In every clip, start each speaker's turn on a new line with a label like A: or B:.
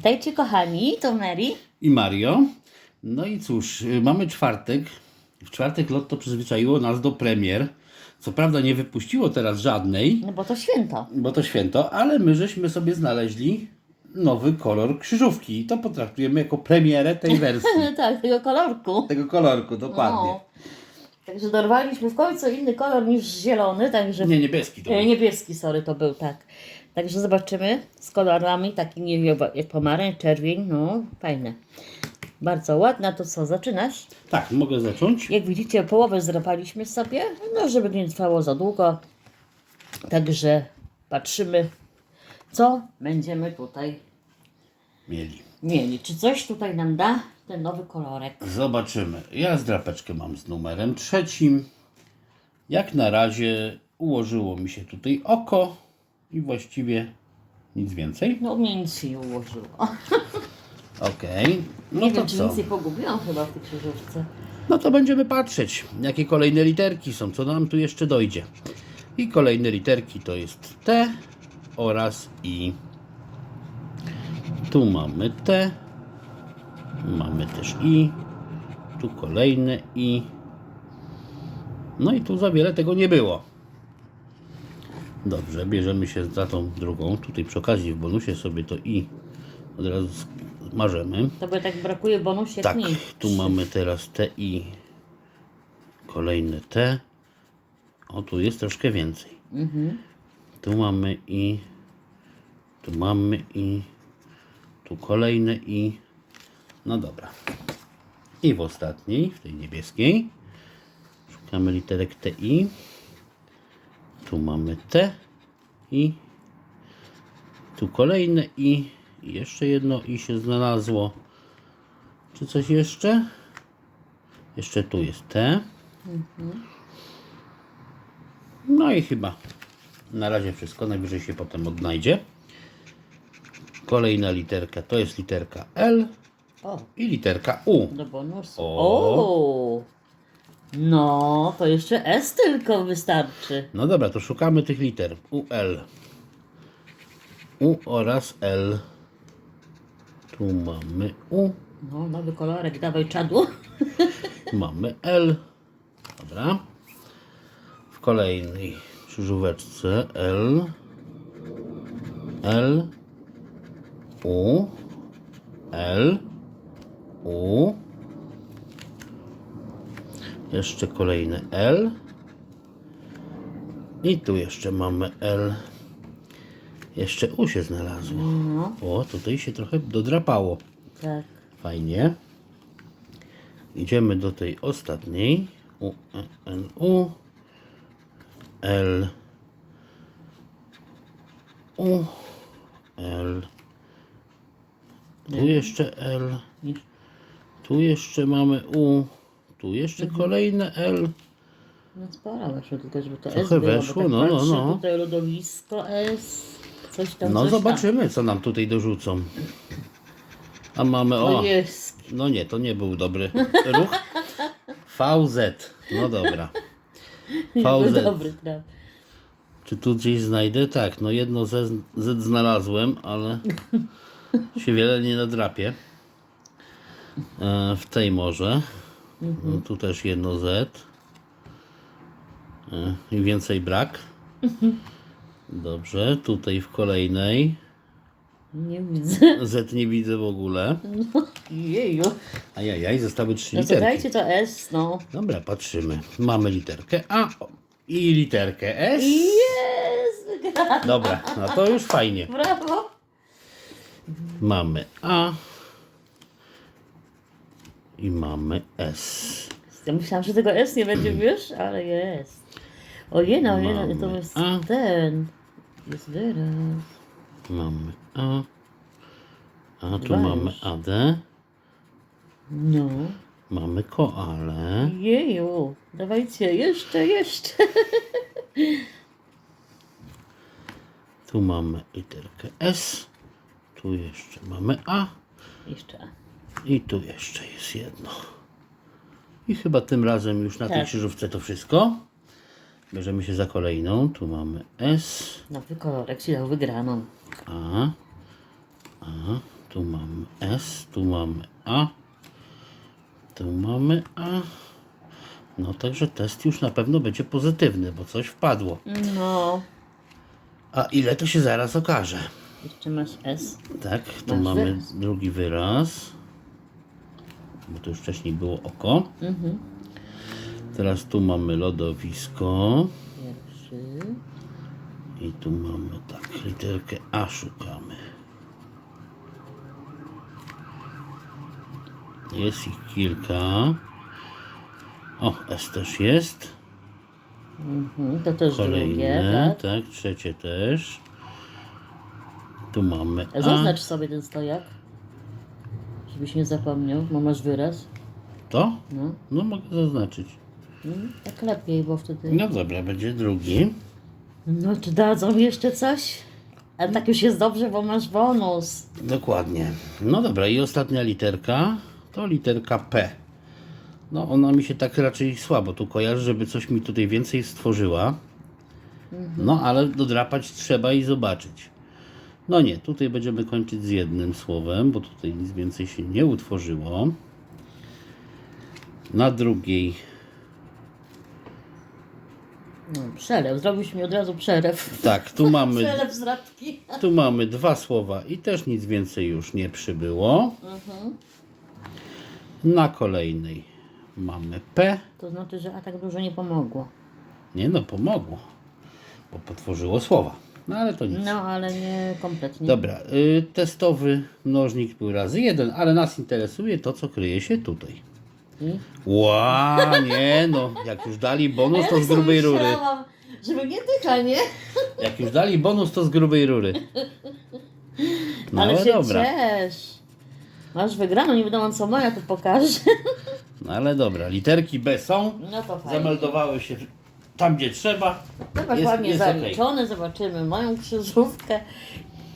A: Witajcie kochani, to Mary.
B: i Mario. No i cóż, y, mamy czwartek. W czwartek Lotto przyzwyczaiło nas do premier. Co prawda nie wypuściło teraz żadnej,
A: No bo to święto.
B: bo to święto, ale my żeśmy sobie znaleźli nowy kolor krzyżówki i to potraktujemy jako premierę tej wersji.
A: tak, tego kolorku.
B: tego kolorku, dokładnie.
A: No. Także dorwaliśmy w końcu inny kolor niż zielony, także...
B: Nie, niebieski to
A: E,
B: był.
A: niebieski, sorry, to był, tak. Także zobaczymy z kolorami, taki nie wiem, jak pomarańcz, czerwień, no fajne. Bardzo ładna, to co, zaczynasz?
B: Tak, mogę zacząć.
A: Jak widzicie, połowę zdrapaliśmy sobie, no żeby nie trwało za długo. Także patrzymy, co będziemy tutaj
B: Mieli.
A: mieli. Czy coś tutaj nam da ten nowy kolorek?
B: Zobaczymy. Ja zdrapeczkę mam z numerem trzecim. Jak na razie ułożyło mi się tutaj oko i właściwie nic więcej.
A: No mnie nic się nie ułożyło.
B: Okej, no
A: nie
B: to
A: wiem, czy
B: co?
A: nic nie pogubiłam chyba w tej krzyżówce.
B: No to będziemy patrzeć, jakie kolejne literki są, co nam tu jeszcze dojdzie. I kolejne literki to jest T oraz I. Tu mamy T, mamy też I, tu kolejne I. No i tu za wiele tego nie było. Dobrze, bierzemy się za tą drugą. Tutaj przy okazji w bonusie sobie to I od razu marzymy.
A: To by tak brakuje w bonusie
B: Tak, tu mamy teraz T i kolejne T. O, tu jest troszkę więcej. Tu mamy i, tu mamy i, tu kolejne i. No dobra. I w ostatniej, w tej niebieskiej, szukamy literek T i. Tu mamy T i. Tu kolejne i. I jeszcze jedno i się znalazło. Czy coś jeszcze? Jeszcze tu jest T. No i chyba na razie wszystko. Najwyżej się potem odnajdzie. Kolejna literka to jest literka L
A: O,
B: i literka U.
A: do bonusu.
B: O.
A: O. No, to jeszcze S tylko wystarczy.
B: No dobra, to szukamy tych liter. U, L. U oraz L. Tu mamy U.
A: No, nowy kolorek, dawaj czadło.
B: Mamy L. Dobra. W kolejnej krzyżóweczce L. L. U. L. U. Jeszcze kolejne L. I tu jeszcze mamy L. Jeszcze U się znalazło.
A: No,
B: O, tutaj się trochę dodrapało.
A: tak.
B: Fajnie. Idziemy do tej ostatniej. U, E, N, U. L. U. L. Tu jeszcze L. Tu jeszcze mamy U. Tu jeszcze kolejne L.
A: No sporo weszło tylko, żeby to
B: Trochę
A: S było,
B: weszło,
A: bo tak
B: no, no, no.
A: tutaj lodowisko S, coś tam,
B: No
A: coś
B: zobaczymy, co nam tutaj dorzucą. A mamy
A: Tam.
B: o. No nie, to nie był dobry ruch. VZ. No dobra. VZ.
A: dobry traf.
B: Czy tu gdzieś znajdę? Tak, no jedno Z, Z znalazłem, ale się wiele nie nadrapię. E, w tej może. No, tu też jedno Z. E, I więcej brak. Dobrze, tutaj w kolejnej.
A: Nie widzę.
B: Z nie widzę w ogóle.
A: Jeju.
B: Ajajaj, zostały trzy
A: No to
B: literki.
A: dajcie to S, no.
B: Dobra, patrzymy. Mamy literkę A i literkę S.
A: Jest!
B: Dobra, no to już fajnie.
A: Brawo!
B: Mamy A i mamy S.
A: Ja myślałam, że tego S nie będzie, wiesz, ale jest. Ojej, no, ojej, no, to
B: Mamy
A: jest
B: A.
A: ten. Jest wyraz.
B: Mamy A. A tu
A: Dwa
B: mamy
A: już.
B: AD.
A: No.
B: Mamy koale.
A: Jeju. Dawajcie, jeszcze, jeszcze.
B: Tu mamy literkę S. Tu jeszcze mamy A.
A: Jeszcze.
B: I tu jeszcze jest jedno. I chyba tym razem już na tej
A: Tak.
B: krzyżówce to wszystko. Bierzemy się za kolejną. Tu mamy S.
A: Nowy kolorek się dał wygraną.
B: A. A. Tu mamy S, tu mamy A. Tu mamy A. No także test już na pewno będzie pozytywny, bo coś wpadło.
A: No.
B: A ile to się zaraz okaże.
A: Jeszcze masz S.
B: Tak, tu
A: Masz
B: mamy
A: wyraz.
B: drugi wyraz. Bo to już wcześniej było oko.
A: Mhm.
B: Teraz tu mamy lodowisko.
A: Pierwszy.
B: I tu mamy tak, literkę A szukamy. Jest ich kilka. O, S też jest.
A: Mhm. To też drugie,
B: Kolejne,
A: tak?
B: tak, trzecie też. Tu mamy A.
A: Zaznacz sobie ten stojak. Żebyś nie zapomniał, bo masz wyraz.
B: To?
A: No.
B: No mogę zaznaczyć.
A: Mm, Tak lepiej, bo wtedy...
B: No dobra, będzie drugi.
A: No, czy dadzą jeszcze coś? Ale tak już jest dobrze, bo masz bonus.
B: Dokładnie. No dobra, i ostatnia literka to literka P. No ona mi się tak raczej słabo tu kojarzy, żeby coś mi tutaj więcej stworzyła. No ale dodrapać trzeba i zobaczyć. No nie, tutaj będziemy kończyć z jednym słowem, bo tutaj nic więcej się nie utworzyło. Na drugiej
A: No, przelew. Zrobisz mi od razu przelew.
B: tak, tu mamy,
A: Przelew z radki.
B: tu mamy dwa słowa i też nic więcej już nie przybyło. Na kolejnej mamy P.
A: To znaczy, że a tak dużo nie pomogło.
B: Nie no, pomogło, bo potworzyło słowa. No ale to nic.
A: No, ale nie kompletnie.
B: Dobra, y, testowy mnożnik był razy jeden, ale nas interesuje to, co kryje się tutaj.
A: I?
B: Ła, nie no, jak już dali bonus, to z grubej rury.
A: Żeby nie tyka, nie?
B: Jak już dali bonus, to z grubej rury. No
A: ale się
B: dobra,
A: ciesz. Masz wygraną, nie wiadomo co moja tu pokaże.
B: no ale dobra, literki B są,
A: No to fajnie.
B: zameldowały się tam, gdzie trzeba.
A: Zobacz,
B: Jest-
A: ładnie
B: jest okej.
A: zaliczone, zobaczymy moją krzyżówkę.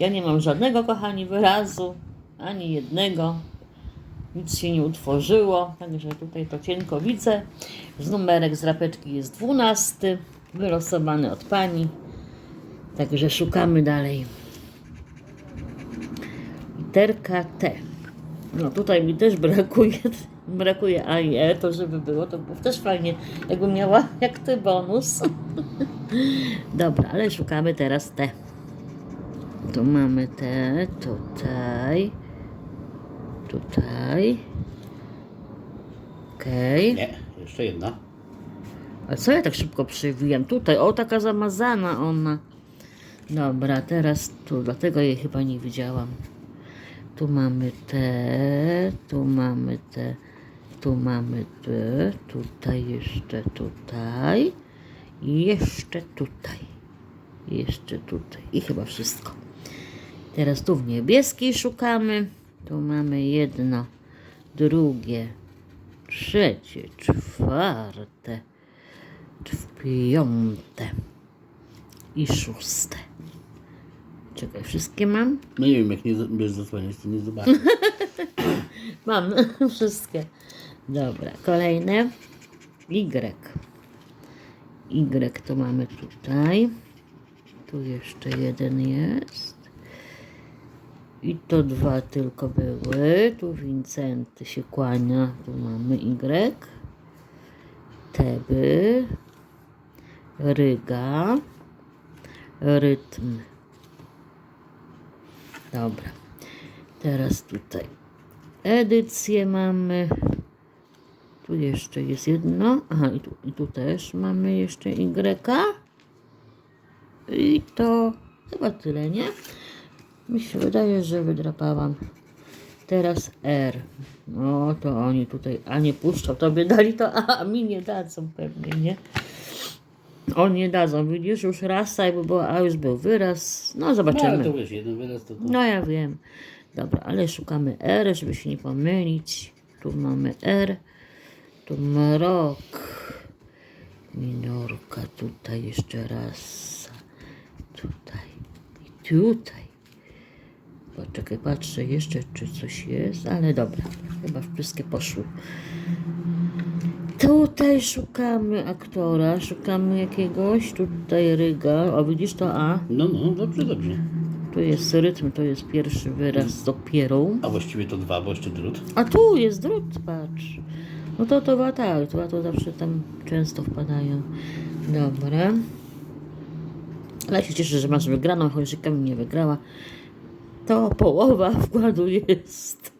A: Ja nie mam żadnego, kochani, wyrazu, ani jednego. Nic się nie utworzyło, także tutaj to cienko widzę. Z numerek z rapeczki jest 12, wylosowany od pani. Także szukamy dalej. Literka T. No tutaj mi też brakuje, brakuje A i E, to żeby było, to było też fajnie, jakbym miała jak ty bonus. Dobra, ale szukamy teraz T. Tu mamy T, tutaj, tutaj. Okej.
B: Nie, jeszcze jedna.
A: A co ja tak szybko przewijam? Tutaj, o taka zamazana ona. Dobra, teraz tu, dlatego jej chyba nie widziałam. Tu mamy te, tu mamy te, tu mamy te, tutaj jeszcze tutaj i jeszcze tutaj. Jeszcze tutaj i chyba wszystko. Teraz tu w niebieskiej szukamy. Tu mamy jedno, drugie, trzecie, czwarte, piąte i szóste. Czekaj, wszystkie mam?
B: No nie wiem, jak nie będziesz zasłaniać, to nie zobaczę.
A: Mam wszystkie. Dobra, kolejne. Y. Y to mamy tutaj. Tu jeszcze jeden jest. I to dwa tylko były. Tu Wincenty się kłania. Tu mamy Y. Teby. Ryga. Rytm. Dobra. Teraz tutaj edycję mamy. Tu jeszcze jest jedno. Aha, i tu, i tu też mamy jeszcze Y. I to chyba tyle, nie? Mi się wydaje, że wydrapałam. Teraz R. No to oni tutaj A nie puszczą, to by dali to A, mi nie dadzą pewnie, nie? Oni nie dadzą, widzisz, już raz jakby było A, już był wyraz. No
B: No
A: zobaczymy.
B: ale to wiesz, jeden wyraz to, to
A: No ja wiem. Dobra, ale szukamy R, żeby się nie pomylić. Tu mamy R, tu mrok. Minorka, tutaj jeszcze raz. Tutaj i tutaj. Poczekaj, patrzę jeszcze, czy coś jest, ale dobra, chyba wszystkie poszły. Tutaj szukamy aktora, szukamy jakiegoś, tutaj Ryga, o widzisz to A,
B: No, no, dobrze, dobrze.
A: Tu jest rytm, to jest pierwszy wyraz dopiero.
B: A właściwie to dwa, bo jeszcze drut.
A: A tu jest drut, patrz. No to to chyba tak, to, to zawsze tam często wpadają. Dobra. Ale ja się cieszę, że masz wygraną, choć Kamil nie wygrała. To połowa wkładu jest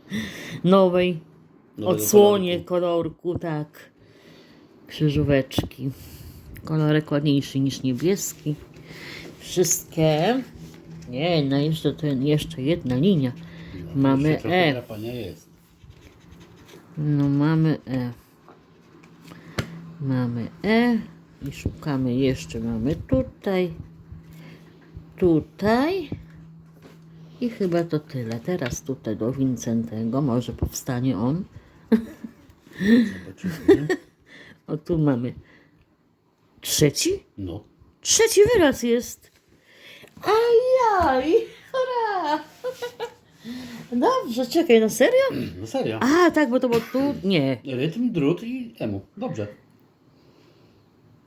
A: nowej
B: Nowego
A: odsłonie kolorku, tak. Krzyżóweczki. Kolorek ładniejszy niż niebieski. Wszystkie. Nie, no jeszcze, to, jeszcze jedna linia. Mamy
B: Jeszcze trochę
A: E.
B: jest.
A: No mamy E. Mamy E. I szukamy jeszcze. Mamy tutaj. Tutaj. I chyba to tyle. Teraz tutaj do Wincentego. Może powstanie on.
B: Zobaczymy.
A: O, tu mamy trzeci?
B: No.
A: Trzeci wyraz jest. Ajaj! Hurra! Dobrze, czekaj, na serio?
B: No serio.
A: A, tak, bo to było tu. Nie.
B: Rytm, drut i emu. Dobrze.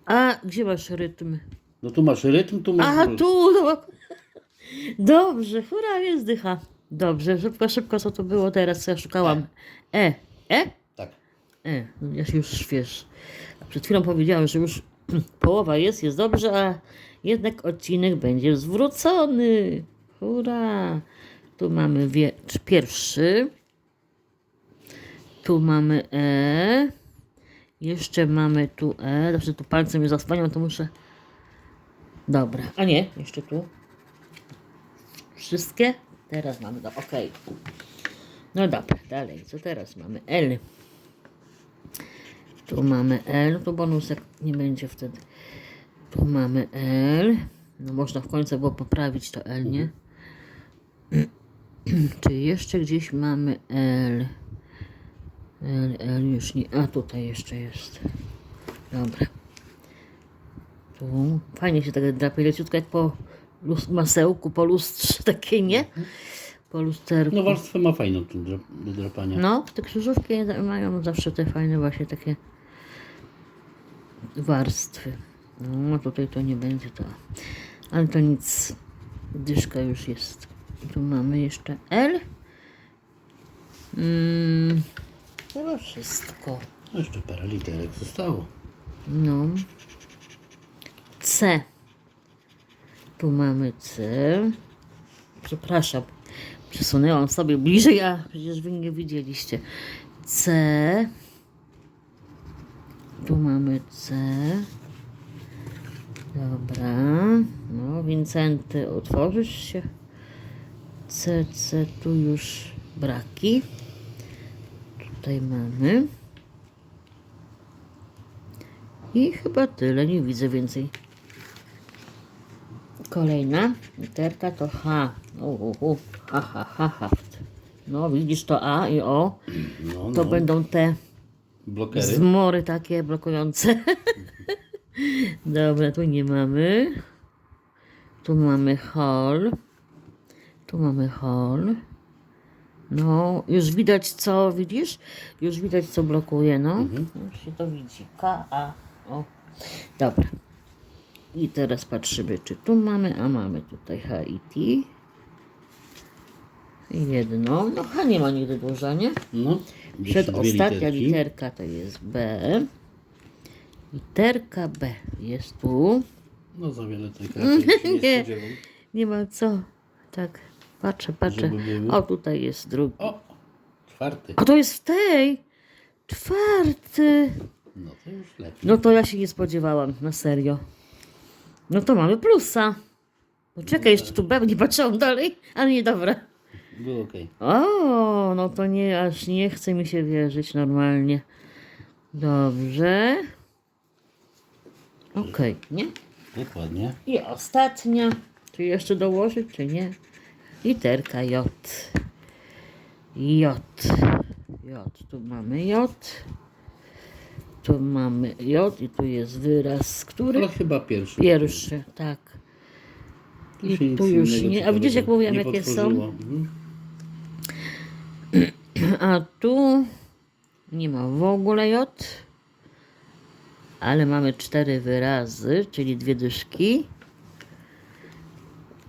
A: A gdzie masz rytm?
B: No tu masz rytm, tu masz
A: A,
B: drut.
A: tu. No. Dobrze, hurra, jest dycha. Dobrze, szybko, szybko, co to było teraz, co ja szukałam? E. E?
B: Tak.
A: E, no ja się już wiesz. Przed chwilą powiedziałem, że już połowa jest, jest dobrze, a jednak odcinek będzie zwrócony. Hurra! Tu mamy wie, czy pierwszy. Tu mamy E. Jeszcze mamy tu E. Dobrze, tu palcem mnie zasłaniam, to muszę. Dobra, a nie, jeszcze tu. Wszystkie? Teraz mamy, do, ok. No dobra, dalej, co teraz mamy? L. Tu mamy L, tu bonusek nie będzie wtedy. Tu mamy L. No można w końcu było poprawić to L, nie? Czy jeszcze gdzieś mamy L? L, L już nie. A tutaj jeszcze jest. Dobra. Tu fajnie się tak drapie leciutko jak po lus- masełku, po lustrze takie, nie? Po lusterku.
B: No warstwę ma fajną tu dra- do drapania.
A: No, te krzyżówki mają zawsze te fajne właśnie takie warstwy. No, tutaj to nie będzie to. Ale to nic. Dyszka już jest. Tu mamy jeszcze L. Mm, chyba wszystko.
B: No Jeszcze parę literek zostało.
A: No. C. Tu mamy C. Przepraszam. Przesunęłam sobie bliżej, a przecież wy nie widzieliście. C. Tu mamy C. Dobra. No, Wincenty, otworzysz się. C, tu już braki. Tutaj mamy. I chyba tyle, nie widzę więcej. Kolejna literka to H. U, u, u. Ha, ha, ha, haft. No widzisz to A i O.
B: No,
A: To
B: no.
A: będą te
B: Blokery.
A: zmory takie blokujące. Dobra, tu nie mamy. Tu mamy hall. Tu mamy hall. No, już widać co, widzisz? Już widać co blokuje, no. Już się to widzi. K, A, O. Dobra. I teraz patrzymy, czy tu mamy, a mamy tutaj H i T. I Jedno. No H nie ma nigdy dużo, nie?
B: No.
A: Przedostatnia
B: literki.
A: literka to jest B. Literka B jest tu.
B: No za wiele tej się nie
A: Nie. Nie ma co. Tak, patrzę, patrzę.
B: Żeby były.
A: O, tutaj jest drugi.
B: O! Czwarty.
A: A to jest w tej. Czwarty.
B: No to już lepiej.
A: No to ja się nie spodziewałam, na serio. No to mamy plusa. No czekaj, jeszcze tu B, nie patrzyłam dalej, ale nie dobra.
B: Było okej.
A: O, no to nie, aż nie chce mi się wierzyć normalnie. Dobrze. Okej, nie?
B: Dokładnie.
A: I ostatnia. Czy jeszcze dołożyć, czy nie? Literka J. J. J. Tu mamy J. Tu mamy J i tu jest wyraz, który?
B: Ale chyba pierwszy.
A: Pierwszy, tak.
B: Tu,
A: I tu już nie. A widzisz, jak mówiłam, jakie są?
B: Mhm.
A: A tu nie ma w ogóle J. Ale mamy cztery wyrazy, czyli dwie dyszki.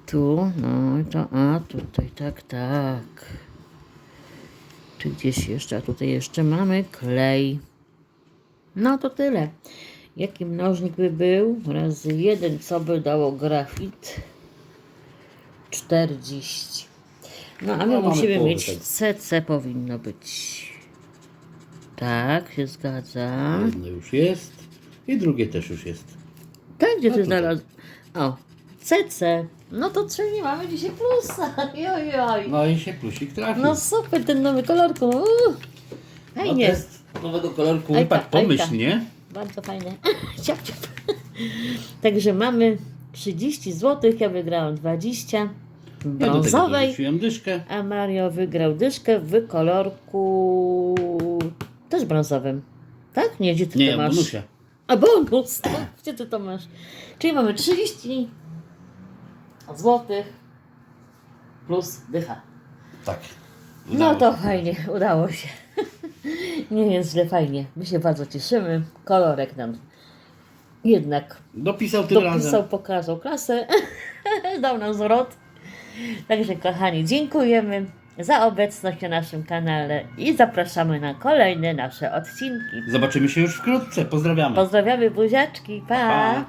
A: Tu, no i to, a tutaj, tak, tak. Czy gdzieś jeszcze, a tutaj jeszcze mamy klej. No to tyle. Jaki mnożnik by był? Razy jeden, co by dało grafit? 40. No a my
B: No,
A: musimy mieć. CC powinno być. Tak, się zgadza.
B: Jedno już jest i drugie też już jest.
A: Tak, gdzie
B: No
A: ty
B: tutaj.
A: znalazł? O, CC. No to czyli mamy dzisiaj plusa.
B: No i się plusik trafił.
A: No super, ten nowy kolorku. Uuu.
B: no
A: Fajnie.
B: test nowego kolorku
A: Ajka,
B: wypadł
A: ajka.
B: pomyślnie.
A: Bardzo fajne. ciap, ciap. Także mamy 30 zł, ja wygrałam 20 w
B: Ja do tego
A: brązowej,
B: dorzuciłem dyszkę.
A: a Mario wygrał dyszkę w kolorku też brązowym. Tak? Nie, gdzie ty
B: Nie,
A: to masz?
B: bonusia.
A: A bonus, tak? Gdzie ty to masz? Czyli mamy 30 złotych plus dycha.
B: Tak.
A: No
B: Udało
A: to
B: się.
A: fajnie, udało się. Nie jest źle, fajnie. My się bardzo cieszymy. Kolorek nam jednak
B: Dopisał tym
A: dopisał,
B: razem.
A: pokazał klasę, dał nam zwrot. Także kochani, dziękujemy za obecność na naszym kanale i zapraszamy na kolejne nasze odcinki.
B: Zobaczymy się już wkrótce. Pozdrawiamy.
A: Pozdrawiamy buziaczki, pa.
B: Pa.